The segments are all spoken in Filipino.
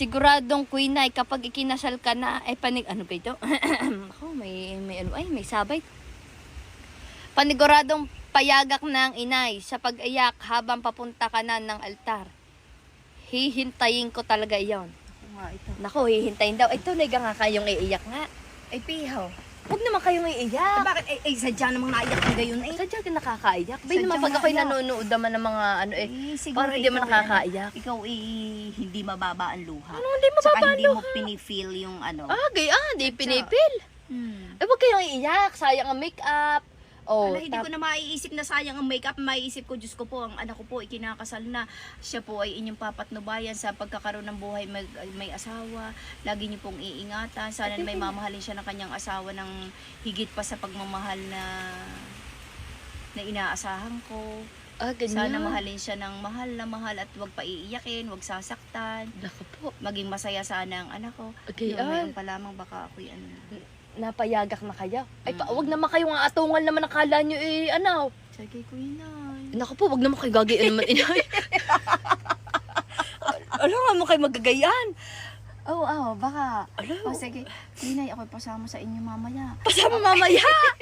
Siguradong queen ay kapag ikinasal ka na, ay panig, ano ba ito? Ako, may, may ano, ay, may sabay. Paniguradong payagak ng inay sa pag-iyak habang papunta ka na ng altar. Hihintayin ko talaga iyon. Ako nga ito. Nako, hihintayin daw. Ito, nega nga kayong iiyak nga. Ay, pihaw. Huwag naman kayong Eh, iiyak. bakit? Ay, ay sadya namang naiyak ka gayon eh. Sadya ka nakakaiyak. Bay naman pag ako'y nanonood naman ng mga ano eh. Eh, Parang hindi ikaw, nakakaiyak. Ikaw eh, hindi mababa ang luha. Ano hindi Saka mababa hindi mo pinifeel yung ano. Ah, gay, ah, di pinipil. Hmm. Eh, huwag kayong iiyak. Sayang ang make-up. Oh, Ala, hindi ko na maiisip na sayang ang makeup. Maiisip ko, Diyos ko po, ang anak ko po, ikinakasal na. Siya po ay inyong papatnubayan sa pagkakaroon ng buhay may, may asawa. Lagi niyo pong iingatan. Sana may mamahalin siya ng kanyang asawa ng higit pa sa pagmamahal na na inaasahan ko. Ah, ganyan. Sana mahalin siya ng mahal na mahal at wag paiiyakin, wag sasaktan. Naku po. Maging masaya sana ang anak ko. Okay, Yung ah. pa lamang baka ako'y ano. Napayagak na kayo. Ay, pa, Mm. wag naman kayong atungan naman akala nyo eh, ano. Sige ko inay. Naku po, wag naman kayo gagayin naman inay. Alam nga mo kayo magagayan. Oo, oh, baka. Alam. O sige, Inay, ako'y pasama sa inyo mamaya. Pasama mamaya.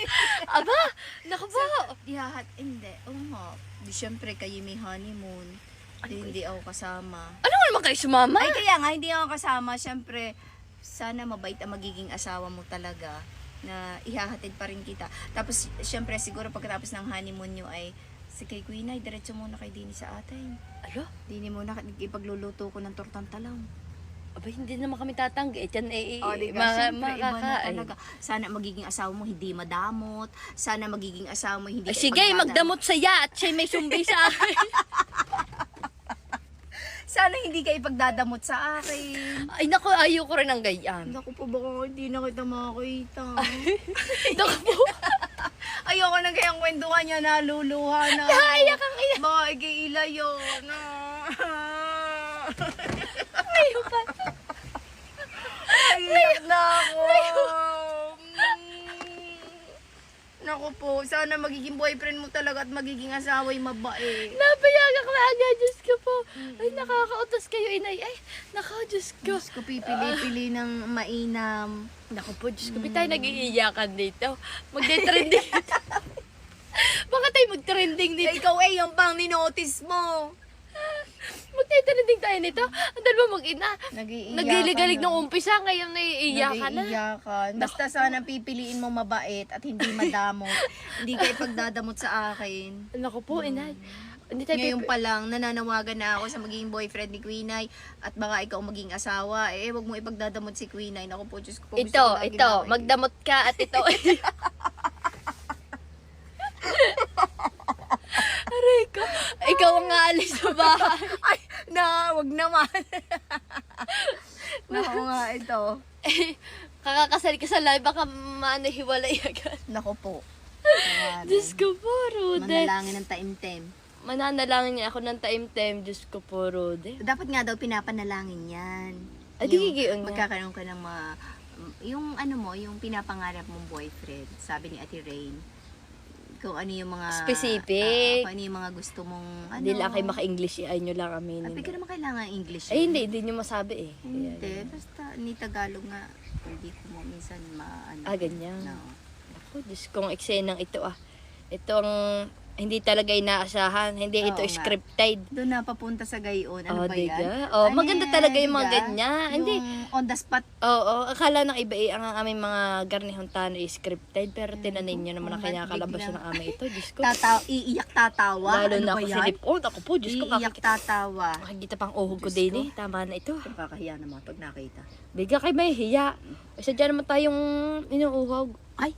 Aba, naku po. Ihahat, hindi. Oo nga. Di syempre kayo may honeymoon. Di, hindi ako kasama. Ano nga naman kayo sumama? Ay, kaya nga, hindi ako kasama. Syempre, sana mabait ang magiging asawa mo talaga na ihahatid pa rin kita. Tapos, syempre, siguro pagkatapos ng honeymoon nyo ay, sige, Queen, ay, diretso muna kay Dini sa atin. Alo, Dini muna, ipagluluto ko ng tortang talong. aba, hindi naman kami tatanggi. Eh, Diyan eh, O, di ba? mga, Siyempre, iba na talaga. Sana magiging asawa mo hindi madamot. Sana magiging asawa mo hindi Ay, sige, magdamot saya at siya may sumbi sa akin. Sana hindi ka ipagdadamot sa akin. Ay, naku, ayaw ko rin ng gayaan. Naku po, baka hindi na kita makakita. naku po. Ayoko na kayang kwentuhan niya na luluha na. Naiyak ang iyak. Baka ikiilayo na. Ayaw pa. Iyak na ako. Mm. Naku po, sana magiging boyfriend mo talaga at magiging asawa yung mabait. Napayagak na agad, Diyos ko po. Ay, nakakautos kayo, inay. Ay, naka, Diyos ko. Diyos ko, pipili-pili ng mainam. Naku po, Diyos ko, mm. tayo nag-iiyakan dito. Magde-trending. Baka tayo mag-trending dito. Ikaw eh, yung pang ninotice mo. Magte-trending tayo nito. Ang dalawa mag-ina. Nag-iiyakan nung umpisa, ngayon naiiyakan na. Nag-iiyakan. Basta sana pipiliin mo mabait at hindi madamot. hindi ka ipagdadamot sa akin. Naku po, inay. Hindi tayo Ngayon pa lang, nananawagan na ako sa magiging boyfriend ni Queenay at baka ikaw maging asawa. Eh, wag mo ipagdadamot si Queenay. Naku po, Diyos ko Ito, ito, magdamot ka at ito. Aray ko, ikaw ang aalis sa bahay. Ay, na, wag naman. Naku nga, ito. Eh, kakakasal ka sa live, baka maano hiwalay agad. Naku po. Diyos ko po, Rude. Manalangin ng taimtem. Mananalangin niya ako ng time-time, Diyos ko po, Rude. Dapat nga daw pinapanalangin yan. Ay, di gigiyon nga. Magkakaroon ka ng mga, yung ano mo, yung pinapangarap mong boyfriend, sabi ni Ate Rain, kung ano yung mga... Specific. ah, kung ano yung mga gusto mong, ano. Hindi lang kayo maka-English, ay nyo lang aminin. Abi ka naman kailangan English. Ay, hindi, hindi nyo masabi eh. Hindi, basta ni Tagalog nga, hindi ko mo minsan ma, ano. Ah, ganyan. No. Ako, Diyos kong eksenang ito ah. Ito ang hindi talaga inaasahan. Hindi ito Oo nga. scripted. Doon na papunta sa gayon, ano oh, ba diga? yan? Oh, Ano maganda yan, talaga yung mga diga? ganyan. Hindi. Yung on the spot. Oo, akala ng iba eh, ang aming mga garnihontano is scripted, pero tinanin nyo naman ang kinakalabas ng aming ito, Diyos ko. Tataw, iiyak tatawa. Lalo ano na ba ako yan? Philip. Oh, ako po, Diyos ko, Iiyak makikita, tatawa. makikita pang uhog ko Diyos din ko. eh. Tama na ito. Nakakahiya naman pag nakita. Biga kay may hiya. Isa dyan naman tayong inuuhog. Ay,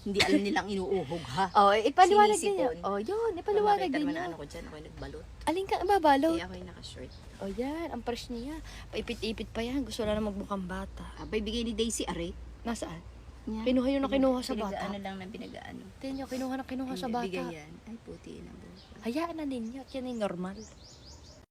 hindi alam nilang inuuhog ha. Oh, ipaliwanag Sinisipon. niyo. Oh, yun, ipaliwanag Makita naman niyo. ano ko dyan, ako'y nagbalot. Alin ka, babalo? Kaya ako'y nakashort. Oh, yan. Ang fresh niya. Paipit-ipit pa yan. Gusto na na magmukhang bata. Abay, bigay ni Daisy Are. Nasaan? Yan. Kinuha yun na kinuha sa bata. Ano lang ng pinag-ano. Tingnan nyo, kinuha na kinuha sa Hindi, bata. Bigay yan. Ay, puti na. Hayaan na ninyo. At yan ay normal.